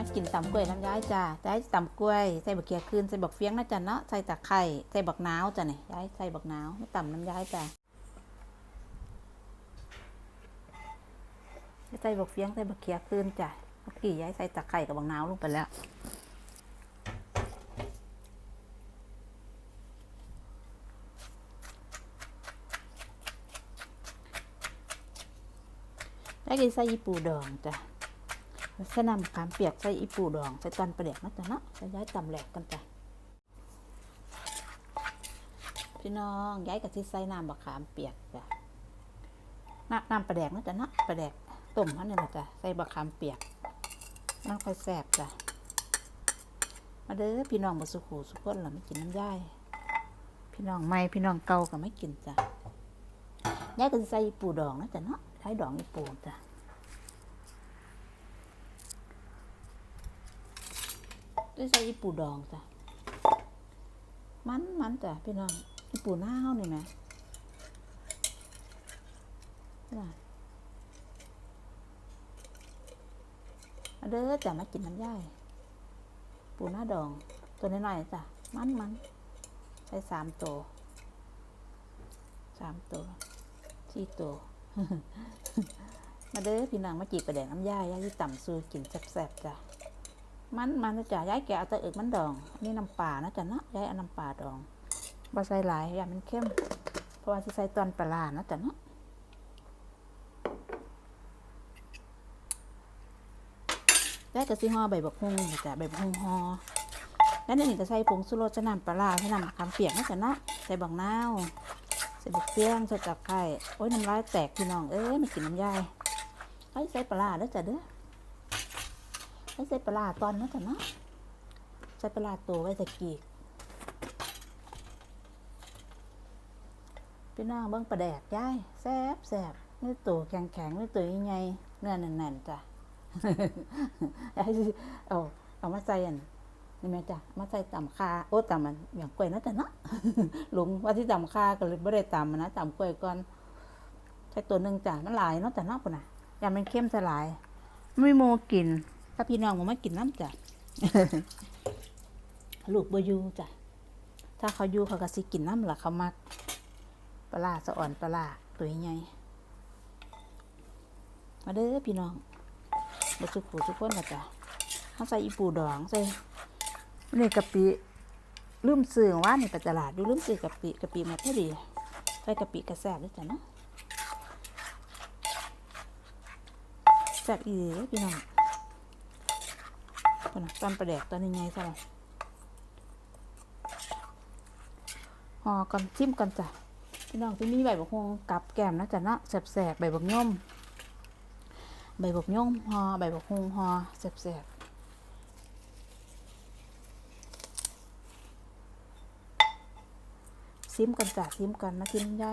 มากินตำกล้วยน้ำย้ายจ้าย้ายตำกล้วย ใส่บักเขียคืนใส่บักเฟียงนะจ้ะเนาะ ใส่ตะไคร้ใส่บักนาวจ้ะนี่ย้ายใส่บักนาวไม่ตำน้ำย้ายจ้ะใส่บักเฟียงใส่บักเขียคืนจ้ะเมื่อกี้ย้ายใส่ตะไคร้กับบักนาวลงไปแล้วแล้วก็ใส่อีปูดองจ้ะ ใส่น้ำมะขามเปียกใส่อีปูดองใส่ตอนประเด็กนะจ๊ะเนาะใส่ย้ายตำแหลกกันจ้ะพี่น้องย้ายกับที่ใส่น้ำมะขามเปียกจ้ะน้ำน้ำประแดกนะจ๊ะเนาะประแดกต้มเขาเนี่ยนะจ้ะใส่มะขามเปียกมันค่อยแซ่บจ้ะมาเด้อพี่น้องมาสุขูสุขคนเราไม่กินน้ำย่ายพี่น้องไม่พี่น้องเก่าก็ไม่กินจ้ะย้ายก็สิใส่ปูดองนะจ๊ะเนาะใช้ดอกอีปูจ้ะ ได้ใส่อีปูดองจ้ะมันมันจ้ะพี่น้องอีปูหน้าเฮานี่ไหมน่ะมาเด้อจ้ะมากินน้ำย่ายปูหน้าดอง ตัวน้อยๆจ้ะมันมันใส่สามตัวสามตัวสี่ตัวมาเด้อพี่น้องมาจีบประแดงน้ำย่ายย่าที่ต่ำซูกินแซ่บๆจ้ะ มันมันนะจ้ะย้ายแกะเอาแตะเอกมันดองนนี้น้ำปลานะจ้ะเนาะย้ายเอาน้ำปลาดองบาใส่หลายอย่ามันเข้ม เพราะว่าจะใส่ตอนปลาร้านะจ้ะเนาะย้ายกระซิห่อใบบักฮุงนี่จ้ะใบบักฮุงห่อแล้วนี่ก็ใส่ผงสุโรสใส่น้ำปลาร้าใส่น้ำมะขามเปียกนะจ้ะเนาะใส่บักนาวใส่บักเฟี้ยงใส่ตะไคร้โอ้ยน้ำลายแตกพี่น้องเอ้ยไม่กินน้ำยายไอ้ใส่ปลาร้าเด้อจ้ะเด้อ ไอ้ใส่ปลาตอนนั้นจ้ะเนะใส่ปลาตัวไว้ใส่กีกพี่น้องเบิ้งปลาแดกยายแซ่บแซ่บนื้อตัวแข็งแข็งนื้อตัวใหญ่เนื้อแน่นๆจ้ะยายสิเอาเอามาใส่อันนี่แม่จ้ะมาใส่ตำคาโอ้ตำมันอย่างกล้วยนะจ้ะเนาะหลงว่าที่ตำคาก็เลยไม่ได้ตำมันนะตำกล้วยก่อนใช้ตัวหนึ่งจ้ะมันหลายเนาะแต่เนอกปุ่นน่ะอย่ามันเข้มสลาย ไม่โมกิน ถ้าพี่น้องมันไม่กินน้ำจ้ะลูกบอยูจ้ะ ถ้าเขาอยู่เขาก็สิกินน้ำล่ะเขามักปลาร้าสะอ่อนปลาร้าตัวใหญ่มาเด้อพี่น้องมาสุกผูสุกคนละจ้ะเขาใส่อีปูดองใส่นี่กะปิลืมซื้อว่านี่ไปตลาดดูลืมซื้อกะปิกะปิมาพอดีใส่กะปิกระแซบด้วยจ้ะเนาะแซ่บอีเลยพี่น้อง คนน่ะตอนประแดกตอนนี้ไงซะล่ะห่อก่อนชิมก่อนจ้ะพี่น้องที่มีใบบักฮวงกับแก้มนะจ้ะเนาะแซ่บๆใบบักย่อมใบบักย่อมห่อใบบักฮวงห่อแซ่บๆซิมกันจ้ะซิมกันมากินได้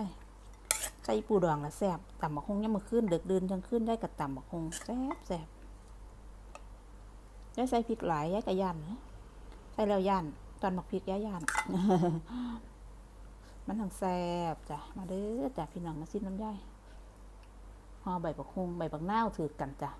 ใส่ปูดองละแซ่บต่ำบักคงยังมือขึ้นเด็กเดินจังขึ้นได้กับต่ำบักคงแซ่บแซ่บ ได้ใส่พริกหลายยายกระยันใส่แล้วยันตอนหมักพริกยายย่านมันทั้งแซ่บจ้ะมาเด้อจ้ะพี่น้องมาซิมน้ำย่อยห่อใบบักคงใบบักนาวถือกันจ้ะ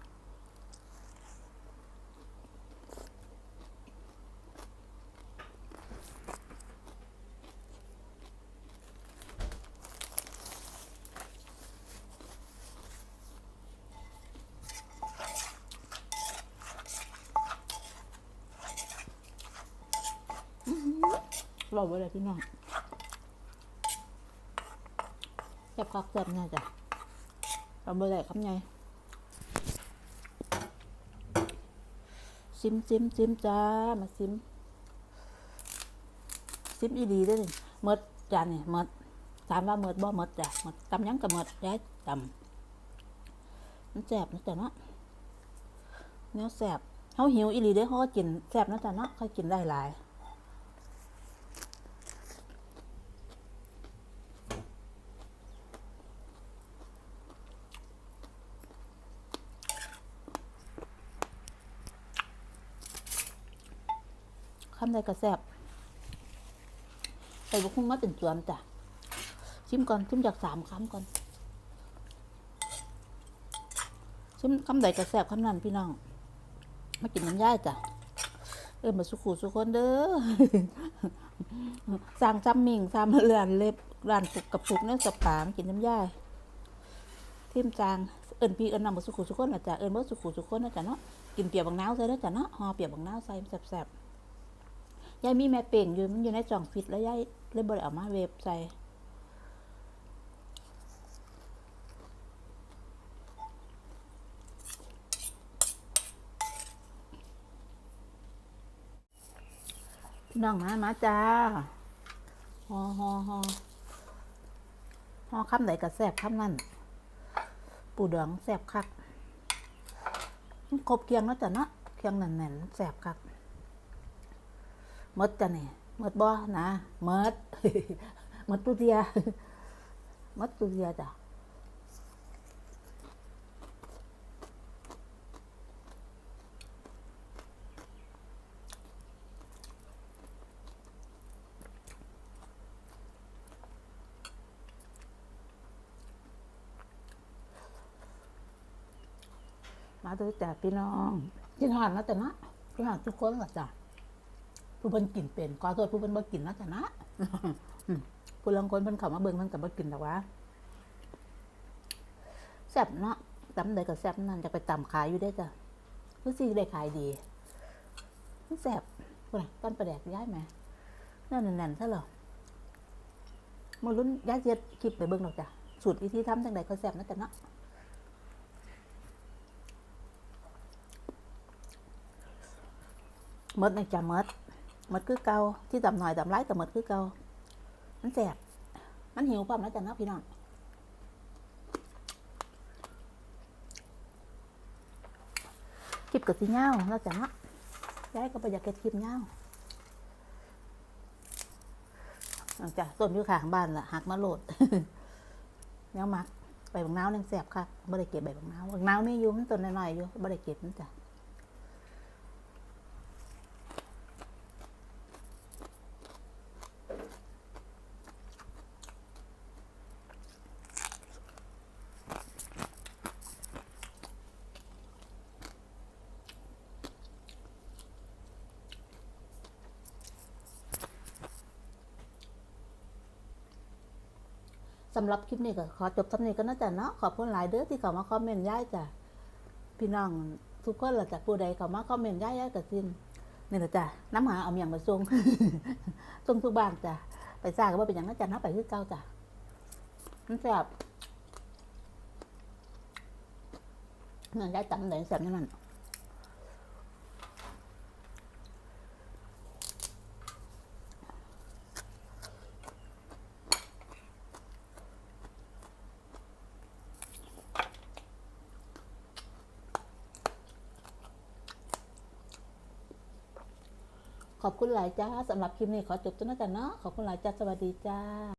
รอไว้เลยพี่น้องแซ่บคักแซ่บเนี่ยจ้ะรอไว้เลยคำไงซิมซิมซิมจ้า มาซิม ซิมอีดีเด้วยเมดจานนี่เมดถามว่าเมดบ่เมดจ้ะเมดตำยังกับเมดย้ายตำมันแซ่บนะจ๊ะเนาะเนื้อแซ่บเขาหิวอีหลีเด้เขาก็กินแซ่บนะจ๊ะเนาะเขากินได้หลาย คำใดก็แซบใส่บุกคุ้งมาเป็นส่วนจ้ะ ชิมก่อน ชิมจากสามคำก่อน ชิมคำใดก็แซบคำนั้นพี่น้อง มากินน้ำย่ายจ้ะ เอิ้นมาสุขุสุคนเด้อสั่งซ้ำมิงซ้ำเรือนเล็บร้านปุกกับปุกเนี่ยสปามกินน้ำย่ายทิมจางเอิ้นพี่เอิ้นนำมาสุขุสุคนนะจ๊ะเอิ้นบ่สุขุสุคนนะจ๊ะเนาะกินเปียกบางน้าวใส่แล้จ้ะเนาะห่อเปียกบางน้าวใส่แซ่บๆ ยายมีแม่เป่งอยู่มันอยู่ในจ่องฟิตแล้วยายเลยบ่ได้เอามาเวฟใส่น้องมามาจ้าฮอฮอฮอฮอคำไหนก็แซ่บคำนั่น ปูดองแซ่บคักมันครบเคียงแล้วจ้ะเนาะเคียงแน่นๆแซ่บคัก มดจ้ะเนี่ยมดบ่นะมดมดตุเดียมดตุเดียจ้ะมาดูจ้ะพี่น้องกินหอนนะจ้ะนะกินหอนทุกคนละจ้ะ ผู้เพิ่นกินเป็นขอโทษผู้เพิ่นบ่กินนะจ้ะนะผู้ลางคนเพิ่นเข้ามาเบิ่งเพิ่นก็บ่กินแต่ว่าแซ่บเนาะตำใดก็แซ่บนั่นจะไปตำขายอยู่ได้จ้ะรู้สิได้ขายดีมันแซ่บพุ่นต้นประแดกย้ายไหมนั่นแน่นซะหรอมื้อรุ่นย้ายเจ็ดคลิปไปเบิ่งดอกจ้ะสูตรวิธีทำจังไดก็แซ่บนะจ้ะเนาะมดในจะมด มดคือเกาที่ตำหน่อยตำไรแต่มดคือเกามันแสบมันหิวความนะจ๊ะนะพี่น้องคลิปกับสีเงาแล้วจ้ะนะย้ายก็ไปอยากเก็บคลิปเงาเอาจ้ะต้นอยู่ข้างบ้านล่ะหักมาโหลดเนี้ยมักใบบางน้าวยังแสบค่ะบ่ได้เก็บใบบางน้าวบางน้าวมีอยู่มันต้นน้อยๆอยู่บ่ได้เก็บมันจ้ะ สำหรับคลิปนี้ก็ขอจบสำเนีก็น่าจะเนาะขอบคุณหลายเด้อที่เข้ามาคอมเมนต์ย้ายจ้ะพี่น้องทุกคนหละจ้ะผู้ใดเข้ามาคอมเมนต์ย้ายย้ายกับซินนี่แหละจ้ะน้ำหาเอาอย่างมาส่งส่งทุกบ้านจ้ะไปซ่าก็ว่าเป็นอย่างนั้นจ้ะนะไปคือเก่าจ้ะมันแซ่บเงินย้ายจำไหนแซ่บนี่มัน ขอบคุณหลายจ้าสำหรับคลิปนี้ขอจบตัวนะจ๊ะเนาะขอบคุณหลายจ้าสวัสดีจ้า